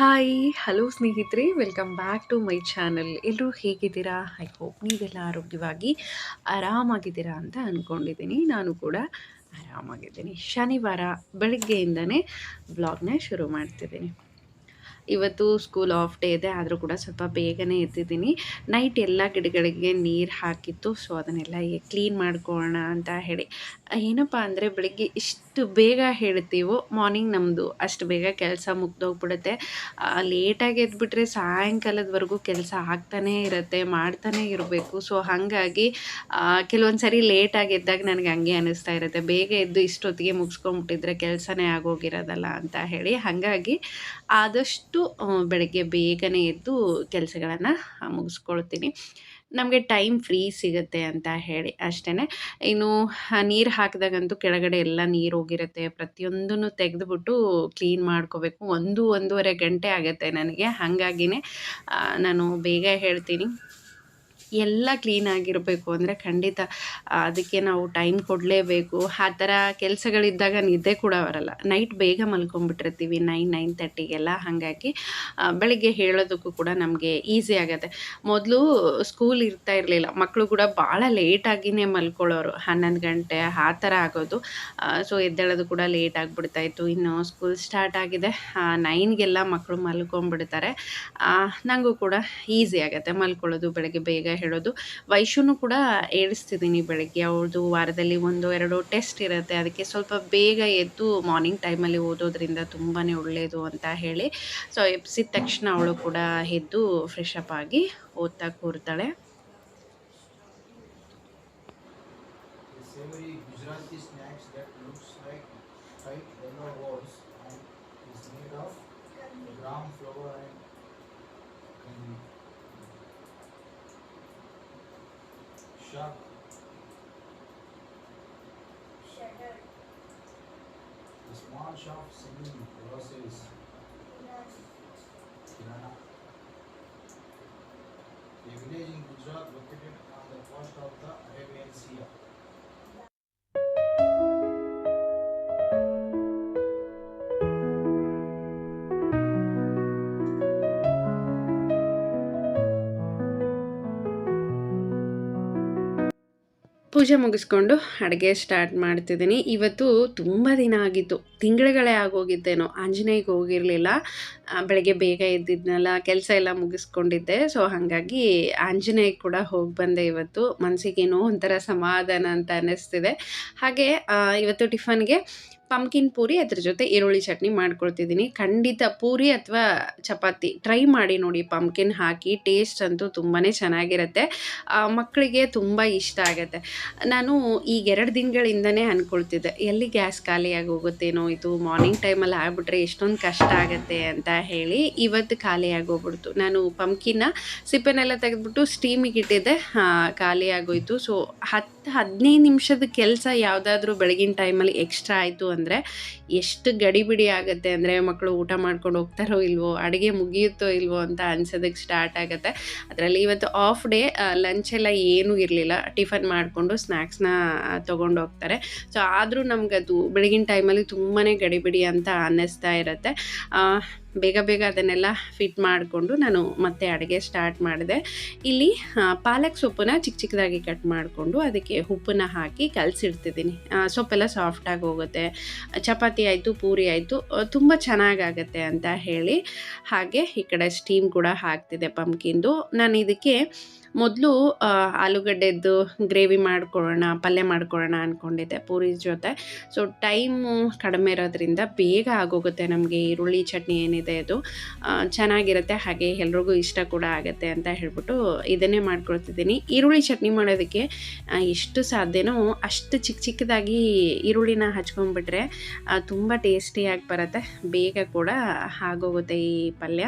Hi hello ಸ್ನೇಹಿತರೆ welcome back to my channel ಎಲ್ಲರೂ ಹೇಗಿದ್ದೀರಾ? ಐ ಹೋಪ್ ನೀವೆಲ್ಲ ಆರೋಗ್ಯವಾಗಿ ಆರಾಮಾಗಿದ್ದೀರಾ ಅಂತ ಅಂದ್ಕೊಂಡಿದ್ದೀನಿ ನಾನು ಕೂಡ ಆರಾಮಾಗಿದ್ದೀನಿ. ಶನಿವಾರ ಬೆಳಗ್ಗೆಯಿಂದನೇ ಬ್ಲಾಗ್ನ ಶುರು ಮಾಡ್ತಿದ್ದೀನಿ. ಇವತ್ತು ಸ್ಕೂಲ್ ಆಫ್ ಡೇ ಇದೆ, ಆದರೂ ಕೂಡ ಸ್ವಲ್ಪ ಬೇಗನೆ ಎದ್ದಿದ್ದೀನಿ. ನೈಟ್ ಎಲ್ಲ ಗಿಡಗಳಿಗೆ ನೀರು ಹಾಕಿತ್ತು ಸೊ ಅದನ್ನೆಲ್ಲ ಕ್ಲೀನ್ ಮಾಡ್ಕೊಳ್ಳೋಣ ಅಂತ ಹೇಳಿ. ಏನಪ್ಪ ಅಂದರೆ ಬೆಳಿಗ್ಗೆ ಇಷ್ಟು ಬೇಗ ಹೇಳ್ತೀವೋ ಮಾರ್ನಿಂಗ್ ನಮ್ಮದು ಅಷ್ಟು ಬೇಗ ಕೆಲಸ ಮುಗ್ದೋಗ್ಬಿಡುತ್ತೆ. ಲೇಟಾಗಿ ಎದ್ಬಿಟ್ರೆ ಸಾಯಂಕಾಲದವರೆಗೂ ಕೆಲಸ ಆಗ್ತಾನೇ ಇರುತ್ತೆ, ಮಾಡ್ತಾನೇ ಇರಬೇಕು. ಸೊ ಹಾಗಾಗಿ ಕೆಲವೊಂದು ಸರಿ ಲೇಟಾಗಿ ಎದ್ದಾಗ ನನಗೆ ಹಂಗೆ ಅನ್ನಿಸ್ತಾ ಇರುತ್ತೆ. ಬೇಗ ಎದ್ದು ಇಷ್ಟೊತ್ತಿಗೆ ಮುಗಿಸ್ಕೊಂಬಿಟ್ಟಿದ್ರೆ ಕೆಲಸನೇ ಆಗೋಗಿರೋದಲ್ಲ ಅಂತ ಹೇಳಿ. ಹಾಗಾಗಿ, ಆದಷ್ಟು ಬೆಳಗ್ಗೆ ಬೇಗನೆ ಎದ್ದು ಕೆಲಸಗಳನ್ನು ಮುಗಿಸ್ಕೊಳ್ತೀನಿ. ನಮಗೆ ಟೈಮ್ ಫ್ರೀ ಸಿಗುತ್ತೆ ಅಂತ ಹೇಳಿ ಅಷ್ಟೇ ಇನ್ನು ನೀರು ಹಾಕಿದಾಗಂತೂ ಕೆಳಗಡೆ ಎಲ್ಲ ನೀರು ಹೋಗಿರುತ್ತೆ. ಪ್ರತಿಯೊಂದನ್ನು ತೆಗೆದುಬಿಟ್ಟು ಕ್ಲೀನ್ ಮಾಡ್ಕೋಬೇಕು. ಒಂದು ಒಂದೂವರೆ ಗಂಟೆ ಆಗುತ್ತೆ ನನಗೆ. ಹಾಗಾಗಿನೇ ನಾನು ಬೇಗ ಹೇಳ್ತೀನಿ. ಎಲ್ಲ ಕ್ಲೀನಾಗಿರಬೇಕು ಅಂದರೆ ಖಂಡಿತ ಅದಕ್ಕೆ ನಾವು ಟೈಮ್ ಕೊಡಲೇಬೇಕು. ಆ ಥರ ಕೆಲಸಗಳಿದ್ದಾಗ ನಿದ್ದೆ ಕೂಡ ಬರಲ್ಲ. ನೈಟ್ ಬೇಗ ಮಲ್ಕೊಂಡ್ಬಿಟ್ಟಿರ್ತೀವಿ ನೈನ್ ನೈನ್ ತರ್ಟಿಗೆಲ್ಲ ಹಾಗಾಗಿ ಬೆಳಗ್ಗೆ ಹೇಳೋದಕ್ಕೂ ಕೂಡ ನಮಗೆ ಈಸಿ ಆಗುತ್ತೆ. ಮೊದಲು ಸ್ಕೂಲ್ ಇರ್ತಾ ಇರಲಿಲ್ಲ. ಮಕ್ಕಳು ಕೂಡ ಭಾಳ ಲೇಟಾಗಿಯೇ ಮಲ್ಕೊಳ್ಳೋರು. ಹನ್ನೊಂದು ಗಂಟೆ, ಆ ಥರ ಆಗೋದು. ಸೊ ಎದ್ದೇಳೋದು ಕೂಡ ಲೇಟ್ ಆಗಿಬಿಡ್ತಾಯಿತ್ತು. ಇನ್ನು ಸ್ಕೂಲ್ ಸ್ಟಾರ್ಟ್ ಆಗಿದೆ. ನೈನ್ಗೆಲ್ಲ ಮಕ್ಕಳು ಮಲ್ಕೊಂಡ್ಬಿಡ್ತಾರೆ. ನನಗೂ ಕೂಡ ಈಸಿ ಆಗುತ್ತೆ ಮಲ್ಕೊಳ್ಳೋದು ಬೆಳಗ್ಗೆ ಬೇಗ ಹೇಳೋದು. ವೈಶುನು ಕೂಡ ಏಳಿಸ್ತಿದ್ದೀನಿ ಬೆಳಗ್ಗೆ. ಅವ್ರದ್ದು ವಾರದಲ್ಲಿ ಒಂದು ಎರಡು ಟೆಸ್ಟ್ ಇರುತ್ತೆ. ಅದಕ್ಕೆ ಸ್ವಲ್ಪ ಬೇಗ ಎದ್ದು ಮಾರ್ನಿಂಗ್ ಟೈಮಲ್ಲಿ ಓದೋದ್ರಿಂದ ತುಂಬಾ ಒಳ್ಳೆಯದು ಅಂತ ಹೇಳಿ. ಸೊ ಎಬ್ಸಿದ ತಕ್ಷಣ ಅವಳು ಕೂಡ ಎದ್ದು ಫ್ರೆಶ್ ಅಪ್ ಆಗಿ ಓದ್ತಾ ಕೂರ್ತಾಳೆ. Shut. Shuttered. The small shop selling ಪೂಜೆ ಮುಗಿಸ್ಕೊಂಡು ಅಡುಗೆ ಸ್ಟಾರ್ಟ್ ಮಾಡ್ತಿದ್ದೀನಿ. ಇವತ್ತು ತುಂಬ ದಿನ ಆಗಿತ್ತು. ತಿಂಗಳುಗಳೇ ಆಗೋಗಿದ್ದೇನೋ ಆಂಜನೇಯಗೆ ಹೋಗಿರಲಿಲ್ಲ. ಬೆಳಗ್ಗೆ ಬೇಗ ಎದ್ದಿದ್ನಲ್ಲ, ಕೆಲಸ ಎಲ್ಲ ಮುಗಿಸ್ಕೊಂಡಿದ್ದೆ. ಸೊ ಹಾಗಾಗಿ ಆಂಜನೇಯ ಕೂಡ ಹೋಗಿ ಬಂದೆ ಇವತ್ತು. ಮನಸ್ಸಿಗೇನೋ ಒಂಥರ ಸಮಾಧಾನ ಅಂತ ಅನ್ನಿಸ್ತಿದೆ. ಹಾಗೆ ಇವತ್ತು ಟಿಫನ್ಗೆ ಪಂಪ್ಕಿನ್ ಪೂರಿ ಅದ್ರ ಜೊತೆ ಈರುಳ್ಳಿ ಚಟ್ನಿ ಮಾಡ್ಕೊಳ್ತಿದ್ದೀನಿ. ಖಂಡಿತ ಪೂರಿ ಅಥವಾ ಚಪಾತಿ. ಟ್ರೈ ಮಾಡಿ ನೋಡಿ ಪಂಪ್ಕಿನ್ ಹಾಕಿ. ಟೇಸ್ಟ್ ಅಂತೂ ತುಂಬಾ ಚೆನ್ನಾಗಿರುತ್ತೆ. ಮಕ್ಕಳಿಗೆ ತುಂಬ ಇಷ್ಟ ಆಗುತ್ತೆ. ನಾನು ಈಗ ಎರಡು ದಿನಗಳಿಂದನೇ ಅಂದ್ಕೊಳ್ತಿದ್ದೆ ಎಲ್ಲಿ ಗ್ಯಾಸ್ ಖಾಲಿಯಾಗಿ ಹೋಗುತ್ತೇನೋ ಇದು ಮಾರ್ನಿಂಗ್ ಟೈಮಲ್ಲಿ ಆಗ್ಬಿಟ್ರೆ ಎಷ್ಟೊಂದು ಕಷ್ಟ ಆಗುತ್ತೆ ಅಂತ ಹೇಳಿ ಇವತ್ತು ಖಾಲಿಯಾಗಿ ಹೋಗ್ಬಿಡ್ತು. ನಾನು ಪಂಪ್ಕಿನ ಸಿಪ್ಪೆನೆಲ್ಲ ತೆಗೆದ್ಬಿಟ್ಟು ಸ್ಟೀಮಿಗೆ ಇಟ್ಟಿದ್ದೆ. ಖಾಲಿಯಾಗೋಯ್ತು. ಸೊ ಹತ್ತು ಹದಿನೈದು ನಿಮಿಷದ ಕೆಲಸ ಯಾವುದಾದ್ರೂ ಬೆಳಗಿನ ಟೈಮಲ್ಲಿ ಎಕ್ಸ್ಟ್ರಾ ಆಯಿತು ಅಂದರೆ ಎಷ್ಟು ಗಡಿಬಿಡಿ ಆಗುತ್ತೆ ಅಂದರೆ ಮಕ್ಕಳು ಊಟ ಮಾಡ್ಕೊಂಡು ಹೋಗ್ತಾರೋ ಇಲ್ವೋ, ಅಡುಗೆ ಮುಗಿಯುತ್ತೋ ಇಲ್ವೋ ಅಂತ ಅನ್ಸೋದಕ್ಕೆ ಸ್ಟಾರ್ಟ್ ಆಗುತ್ತೆ. ಅದರಲ್ಲಿ ಇವತ್ತು ಆಫ್ ಡೇ ಲಂಚ್ ಎಲ್ಲ ಏನೂ ಇರಲಿಲ್ಲ. ಟಿಫನ್ ಮಾಡಿಕೊಂಡು ಸ್ನ್ಯಾಕ್ಸ್ನ ತೊಗೊಂಡು ಹೋಗ್ತಾರೆ. ಸೊ ಆದರೂ ನಮಗದು ಬೆಳಗಿನ ಟೈಮಲ್ಲಿ ತುಂಬಾ ಗಡಿಬಿಡಿ ಅಂತ ಅನ್ನಿಸ್ತಾ ಇರುತ್ತೆ. ಬೇಗ ಬೇಗ ಅದನ್ನೆಲ್ಲ ಫಿಟ್ ಮಾಡಿಕೊಂಡು ನಾನು ಮತ್ತೆ ಅಡುಗೆ ಸ್ಟಾರ್ಟ್ ಮಾಡಿದೆ. ಇಲ್ಲಿ ಪಾಲಕ್ ಸೊಪ್ಪನ್ನ ಚಿಕ್ಕ ಚಿಕ್ಕದಾಗಿ ಕಟ್ ಮಾಡಿಕೊಂಡು ಅದಕ್ಕೆ ಉಪ್ಪನ್ನ ಹಾಕಿ ಕಲಸಿಡ್ತಿದ್ದೀನಿ. ಸೊಪ್ಪೆಲ್ಲ ಸಾಫ್ಟಾಗಿ ಹೋಗುತ್ತೆ. ಚಪಾತಿ ಆಯಿತು, ಪೂರಿ ಆಯಿತು ತುಂಬ ಚೆನ್ನಾಗಾಗತ್ತೆ ಅಂತ ಹೇಳಿ ಹಾಗೆ ಈ ಕಡೆ ಸ್ಟೀಮ್ ಕೂಡ ಹಾಕ್ತಿದೆ ಪಂಪ್ಕಿಂದು ನಾನು ಇದಕ್ಕೆ ಮೊದಲು ಆಲೂಗಡ್ಡೆದ್ದು ಗ್ರೇವಿ ಮಾಡ್ಕೊಳ್ಳೋಣ ಪಲ್ಯ ಮಾಡ್ಕೊಳ್ಳೋಣ ಅಂದ್ಕೊಂಡಿದ್ದೆ ಪೂರಿ ಜೊತೆ. ಸೊ ಟೈಮು ಕಡಿಮೆ ಇರೋದ್ರಿಂದ ಬೇಗ ಆಗೋಗುತ್ತೆ ನಮಗೆ ಈರುಳ್ಳಿ ಚಟ್ನಿ ಏನಿದೆ ಅದು. ಚೆನ್ನಾಗಿರುತ್ತೆ, ಹಾಗೆ ಎಲ್ರಿಗೂ ಇಷ್ಟ ಕೂಡ ಆಗುತ್ತೆ ಅಂತ ಹೇಳ್ಬಿಟ್ಟು ಇದನ್ನೇ ಮಾಡ್ಕೊಳ್ತಿದ್ದೀನಿ. ಈರುಳ್ಳಿ ಚಟ್ನಿ ಮಾಡೋದಕ್ಕೆ ಎಷ್ಟು ಸಾಧ್ಯನೋ ಅಷ್ಟು ಚಿಕ್ಕ ಚಿಕ್ಕದಾಗಿ ಈರುಳ್ಳಿನ ಹಚ್ಕೊಂಡ್ಬಿಟ್ರೆ ತುಂಬ ಟೇಸ್ಟಿಯಾಗಿ ಬರುತ್ತೆ. ಬೇಗ ಕೂಡ ಆಗೋಗುತ್ತೆ ಈ ಪಲ್ಯ.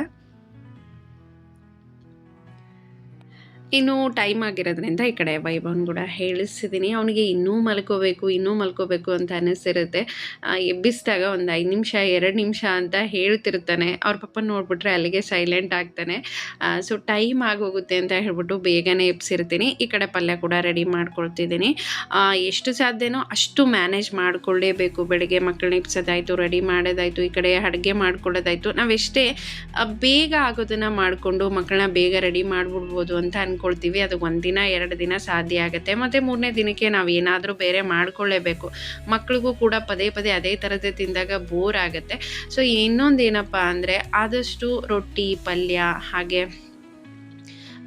ಇನ್ನು ಟೈಮ್ ಆಗಿರೋದ್ರಿಂದ ಈ ಕಡೆ ವೈಭವನ್ ಕೂಡ ಹೇಳಿಸಿದ್ದೀನಿ ಅವನಿಗೆ ಇನ್ನೂ ಮಲ್ಕೋಬೇಕು ಇನ್ನೂ ಮಲ್ಕೋಬೇಕು ಅಂತ ಅನ್ನಿಸಿರುತ್ತೆ ಎಬ್ಬಿಸಿದಾಗ ಒಂದು ಐದು ನಿಮಿಷ, ಎರಡು ನಿಮಿಷ ಅಂತ ಹೇಳ್ತಿರ್ತಾನೆ. ಅವ್ರ ಪಪ್ಪ ನೋಡಿಬಿಟ್ರೆ ಅಲ್ಲಿಗೆ ಸೈಲೆಂಟ್ ಆಗ್ತಾನೆ. ಸೊ ಟೈಮ್ ಆಗೋಗುತ್ತೆ ಅಂತ ಹೇಳ್ಬಿಟ್ಟು ಬೇಗನೆ ಎಬ್ಸಿರ್ತೀನಿ. ಈ ಕಡೆ ಪಲ್ಯ ಕೂಡ ರೆಡಿ ಮಾಡ್ಕೊಳ್ತಿದ್ದೀನಿ. ಎಷ್ಟು ಸಾಧ್ಯನೋ ಅಷ್ಟು ಮ್ಯಾನೇಜ್ ಮಾಡಿಕೊಳ್ಳೇಬೇಕು ಬೆಳಗ್ಗೆ ಮಕ್ಕಳನ್ನ ಎಬ್ಸೋದಾಯಿತು ರೆಡಿ ಮಾಡೋದಾಯಿತು, ಈ ಕಡೆ ಅಡುಗೆ ಮಾಡ್ಕೊಳ್ಳೋದಾಯಿತು. ನಾವೆಷ್ಟೇ ಬೇಗ ಆಗೋದನ್ನು ಮಾಡಿಕೊಂಡು ಮಕ್ಕಳನ್ನ ಬೇಗ ರೆಡಿ ಮಾಡಿಬಿಡ್ಬೋದು ಅಂತ ಅಂದ್ಕೊಳ್ತೀವಿ ಅದು ಒಂದಿನ ಎರಡು ದಿನ ಸಾಧ್ಯ ಆಗುತ್ತೆ. ಮತ್ತು ಮೂರನೇ ದಿನಕ್ಕೆ ನಾವು ಏನಾದರೂ ಬೇರೆ ಮಾಡ್ಕೊಳ್ಳೇಬೇಕು ಮಕ್ಳಿಗೂ ಕೂಡ ಪದೇ ಪದೇ ಅದೇ ಥರದ್ದೇ ತಿಂದಾಗ ಬೋರ್ ಆಗುತ್ತೆ. ಸೊ ಇನ್ನೊಂದು ಏನಪ್ಪ ಅಂದರೆ ಆದಷ್ಟು ರೊಟ್ಟಿ, ಪಲ್ಯ ಹಾಗೆ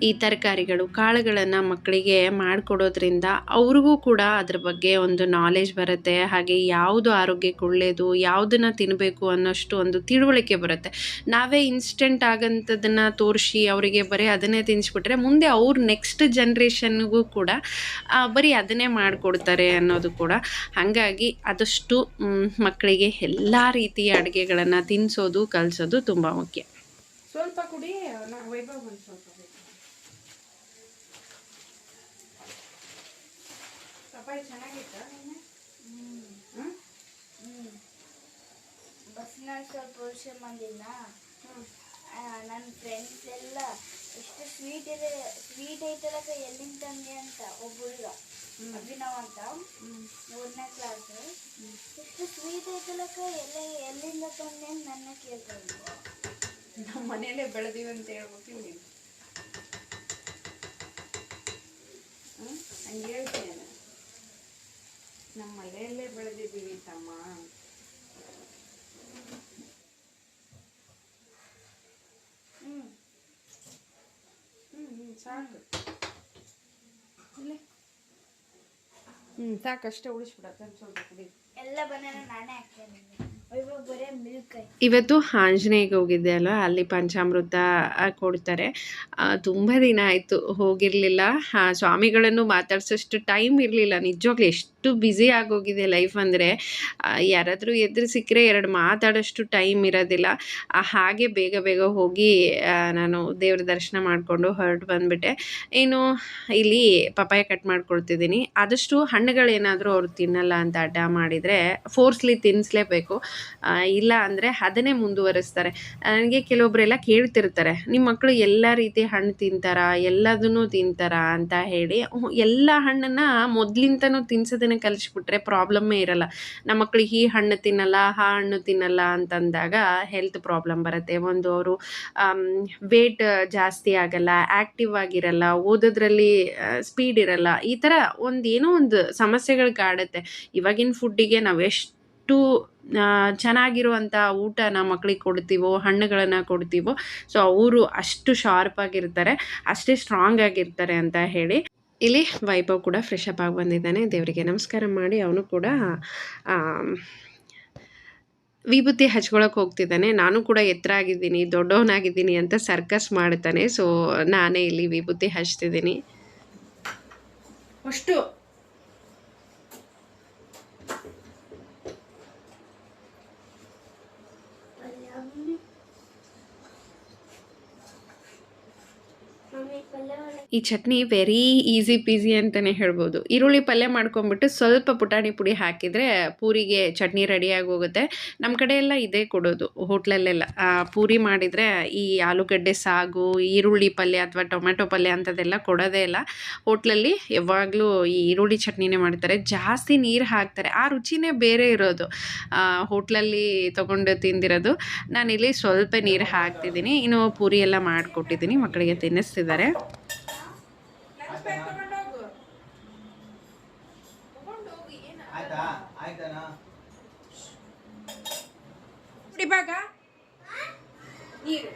ಈ ತರಕಾರಿಗಳು ಕಾಳುಗಳನ್ನು ಮಕ್ಕಳಿಗೆ ಮಾಡಿಕೊಡೋದ್ರಿಂದ ಅವ್ರಿಗೂ ಕೂಡ ಅದ್ರ ಬಗ್ಗೆ ಒಂದು ನಾಲೆಜ್ ಬರುತ್ತೆ. ಹಾಗೆ ಯಾವುದು ಆರೋಗ್ಯಕ್ಕೆ ಒಳ್ಳೆಯದು ಯಾವುದನ್ನು ತಿನ್ನಬೇಕು ಅನ್ನೋಷ್ಟು ಒಂದು ತಿಳುವಳಿಕೆ ಬರುತ್ತೆ. ನಾವೇ ಇನ್ಸ್ಟೆಂಟ್ ಆಗಂಥದ್ದನ್ನು ತೋರಿಸಿ ಅವರಿಗೆ ಬರೀ ಅದನ್ನೇ ತಿನ್ನಿಸ್ಬಿಟ್ರೆ ಮುಂದೆ ಅವ್ರ ನೆಕ್ಸ್ಟ್ ಜನ್ರೇಷನ್ಗೂ ಕೂಡ ಬರೀ ಅದನ್ನೇ ಮಾಡಿಕೊಡ್ತಾರೆ ಅನ್ನೋದು ಕೂಡ. ಹಾಗಾಗಿ ಆದಷ್ಟು ಮಕ್ಕಳಿಗೆ ಎಲ್ಲ ರೀತಿಯ ಅಡುಗೆಗಳನ್ನು ತಿನ್ನಿಸೋದು ಕಲಿಸೋದು ತುಂಬ ಮುಖ್ಯ. ಸ್ವಲ್ಪ ಕುಡಿ ನಾ ವೈಭವ್ ಒಂದು ಸ್ವಲ್ಪ ಬೇಕು ಪಪ್ಪಾಯಿ ಚೆನ್ನಾಗಿತ್ತ ಬಸ್ನಾಗ ಸ್ವಲ್ಪ ವರ್ಷ ಬಂದಿಲ್ಲ ನನ್ನ ಫ್ರೆಂಡ್ಸ್ ಎಲ್ಲ ಎಷ್ಟು ಸ್ವೀಟ್ ಇದೆ ಸ್ವೀಟ್ ಐತಲಕ ಎಲ್ಲಿಂದ ತಂದೆ ಅಂತ ಒಬ್ಬ ಹುಡುಗ ಅಭಿನವ್ ಅಂತ. ಮೂರನೇ ಕ್ಲಾಸ್ ಎಷ್ಟು ಸ್ವೀಟ್ ಐತಲಕ ಎಲ್ಲ ಎಲ್ಲಿಂದ ತಂದೆ ಅಂತ ನನ್ನ ಕೇಳ್ತಾನೆ ನಮ್ಮ ಮನೆಯಲ್ಲೇ ಬೆಳೆದೀವಿ ಅಂತ ಹೇಳ್ಬಿಟ್ಟು ನೀನು? ಹಂಗೆ ಹೇಳ್ತೀನಿ ನಮ್ಮ ಮನೆಯಲ್ಲೇ ಬೆಳೆದಿದ್ದೀವಿ ತಮ್ಮ ಹ್ಞೂ ಸಾಕು. ಇಲ್ಲೇ. ಹ್ಮ್ ಸಾಕಷ್ಟೇ ಉಳಿಸ್ಬಿಡತ್ತೆ ಸ್ವಲ್ಪ ಕುಡಿ ಎಲ್ಲ ಬನಾನ ನಾನೇ ಹಾಕ್ತೇನೆ ವೈಭವ್ ಬರೇ ಮಿಲ್ಕ್ ಐತಿ ಇವತ್ತು ಆಂಜನೇಯಗೆ ಹೋಗಿದ್ದೆ ಅಲ್ಲ ಅಲ್ಲಿ ಪಂಚಾಮೃತ ಕೊಡ್ತಾರೆ. ತುಂಬ ದಿನ ಆಯಿತು ಹೋಗಿರಲಿಲ್ಲ. ಸ್ವಾಮಿಗಳನ್ನು ಮಾತಾಡ್ಸೋಷ್ಟು ಟೈಮ್ ಇರಲಿಲ್ಲ. ನಿಜವಾಗ್ಲೂ ಎಷ್ಟು ಬ್ಯುಸಿ ಆಗೋಗಿದೆ ಲೈಫ್ ಅಂದರೆ ಯಾರಾದರೂ ಎದುರು ಸಿಕ್ಕರೆ ಎರಡು ಮಾತಾಡೋಷ್ಟು ಟೈಮ್ ಇರೋದಿಲ್ಲ. ಹಾಗೆ ಬೇಗ ಬೇಗ ಹೋಗಿ ನಾನು ದೇವ್ರ ದರ್ಶನ ಮಾಡಿಕೊಂಡು ಹೊರಟು ಬಂದುಬಿಟ್ಟೆ. ಏನು, ಇಲ್ಲಿ ಪಪಾಯ ಕಟ್ ಮಾಡ್ಕೊಳ್ತಿದ್ದೀನಿ ಆದಷ್ಟು ಹಣ್ಣುಗಳೇನಾದರೂ ಅವ್ರು ತಿನ್ನಲ್ಲ ಅಂತ ಅಡ್ಡ ಮಾಡಿದರೆ ಫೋರ್ಸ್ಲಿ ತಿನ್ನಿಸ್ಲೇಬೇಕು ಇಲ್ಲ ಅಂದರೆ ಅದನ್ನೇ ಮುಂದುವರಿಸ್ತಾರೆ. ನನಗೆ ಕೆಲವೊಬ್ಬರೆಲ್ಲ ಕೇಳ್ತಿರ್ತಾರೆ ನಿಮ್ಮ ಮಕ್ಕಳು ಎಲ್ಲ ರೀತಿ ಹಣ್ಣು ತಿಂತಾರಾ? ಎಲ್ಲದನ್ನು ತಿಂತಾರಾ? ಅಂತ ಹೇಳಿ ಎಲ್ಲ ಹಣ್ಣನ್ನು ಮೊದಲಿಂದನೂ ತಿನ್ಸೋದನ್ನು ಕಲಿಸ್ಬಿಟ್ರೆ ಪ್ರಾಬ್ಲಮ್ಮೇ ಇರಲ್ಲ. ನಮ್ಮ ಮಕ್ಕಳಿಗೆ ಈ ಹಣ್ಣು ತಿನ್ನಲ್ಲ, ಆ ಹಣ್ಣು ತಿನ್ನಲ್ಲ ಅಂತಂದಾಗ ಹೆಲ್ತ್ ಪ್ರಾಬ್ಲಮ್ ಬರುತ್ತೆ. ಒಂದು ಅವರು ವೇಟ್ ಜಾಸ್ತಿ ಆಗಲ್ಲ ಆ್ಯಕ್ಟಿವ್ ಆಗಿರಲ್ಲ, ಓದೋದ್ರಲ್ಲಿ ಸ್ಪೀಡ್ ಇರಲ್ಲ, ಈ ಥರ ಒಂದು ಏನೋ ಒಂದು ಸಮಸ್ಯೆಗಳು ಕಾಡುತ್ತೆ. ಇವಾಗಿನ ಫುಡ್ಡಿಗೆ ನಾವು ಎಷ್ಟು ಆ, ಚೆನ್ನಾಗಿರುವಂಥ ಊಟನ ಮಕ್ಕಳಿಗೆ ಕೊಡ್ತೀವೋ ಹಣ್ಣುಗಳನ್ನು ಕೊಡ್ತೀವೋ ಸೊ ಅವರು ಅಷ್ಟು ಶಾರ್ಪ್ ಆಗಿರ್ತಾರೆ ಅಷ್ಟೇ ಸ್ಟ್ರಾಂಗ್ ಆಗಿರ್ತಾರೆ ಅಂತ ಹೇಳಿ ಇಲ್ಲಿ ವೈಭವ್ ಕೂಡ ಫ್ರೆಶ್ ಅಪ್ ಆಗಿ ಬಂದಿದ್ದಾನೆ. ದೇವರಿಗೆ ನಮಸ್ಕಾರ ಮಾಡಿ ಅವನು ಕೂಡ ವಿಭೂತಿ ಹಚ್ಕೊಳಕ್ಕೆ ಹೋಗ್ತಿದ್ದಾನೆ. ನಾನು ಕೂಡ ಎತ್ತರ ಆಗಿದ್ದೀನಿ ದೊಡ್ಡವನಾಗಿದ್ದೀನಿ ಅಂತ ಸರ್ಕಸ್ ಮಾಡ್ತಾನೆ. ಸೊ ನಾನೇ ಇಲ್ಲಿ ವಿಭೂತಿ ಹಚ್ತಿದ್ದೀನಿ. ಅಷ್ಟು ಈ ಚಟ್ನಿ ವೆರಿ ಈಸಿ ಪೀಸಿ ಅಂತಲೇ ಹೇಳ್ಬೋದು. ಈರುಳ್ಳಿ ಪಲ್ಯ ಮಾಡ್ಕೊಂಬಿಟ್ಟು ಸ್ವಲ್ಪ ಪುಟಾಣಿ ಪುಡಿ ಹಾಕಿದರೆ ಪೂರಿಗೆ ಚಟ್ನಿ ರೆಡಿಯಾಗಿ ಹೋಗುತ್ತೆ ನಮ್ಮ ಕಡೆ ಎಲ್ಲ ಇದೇ ಕೊಡೋದು ಹೋಟ್ಲಲ್ಲೆಲ್ಲ. ಪೂರಿ ಮಾಡಿದರೆ ಈ ಆಲೂಗಡ್ಡೆ ಸಾಗು, ಈರುಳ್ಳಿ ಪಲ್ಯ ಅಥವಾ ಟೊಮೆಟೊ ಪಲ್ಯ ಅಂಥದ್ದೆಲ್ಲ ಕೊಡೋದೇ ಇಲ್ಲ. ಹೋಟ್ಲಲ್ಲಿ ಯಾವಾಗಲೂ ಈ ಈರುಳ್ಳಿ ಚಟ್ನಿನೇ ಮಾಡ್ತಾರೆ. ಜಾಸ್ತಿ ನೀರು ಹಾಕ್ತಾರೆ. ಆ ರುಚಿನೇ ಬೇರೆ ಇರೋದು. ಹೋಟ್ಲಲ್ಲಿ ತೊಗೊಂಡು ತಿಂದಿರೋದು. ನಾನಿಲ್ಲಿ ಸ್ವಲ್ಪ ನೀರು ಹಾಕ್ತಿದ್ದೀನಿ. ಇನ್ನು ಪೂರಿ ಎಲ್ಲ ಮಾಡಿಕೊಟ್ಟಿದ್ದೀನಿ. ಮಕ್ಕಳಿಗೆ ತಿನ್ನಿಸ್ತಿದ್ದಾರೆ. ಆಯ್ತಾ? ಆಯ್ತಾನಾ? ಬಾಗ. ನೀರು.